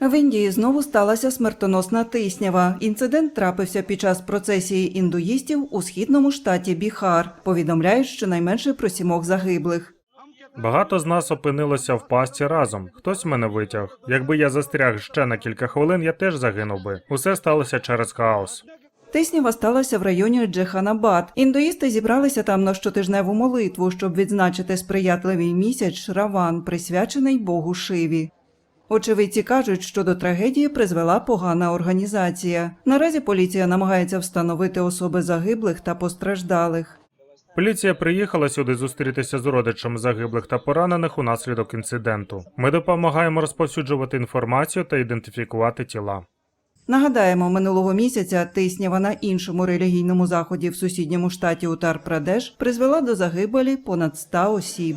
В Індії знову сталася смертоносна тиснява. Інцидент трапився під час процесії індуїстів у східному штаті Біхар. Повідомляють щонайменше про сімох загиблих. Багато з нас опинилося в пасті разом. Хтось мене витяг. Якби я застряг ще на кілька хвилин, я теж загинув би. Усе сталося через хаос. Тиснява сталася в районі Джеханабад. Індуїсти зібралися там на щотижневу молитву, щоб відзначити сприятливий місяць Шраван, присвячений Богу Шиві. Очевидці кажуть, що до трагедії призвела погана організація. Наразі поліція намагається встановити особи загиблих та постраждалих. Поліція приїхала сюди зустрітися з родичами загиблих та поранених унаслідок інциденту. Ми допомагаємо розповсюджувати інформацію та ідентифікувати тіла. Нагадаємо, минулого місяця тиснява на іншому релігійному заході в сусідньому штаті Утар-Прадеш призвела до загибелі понад 100 осіб.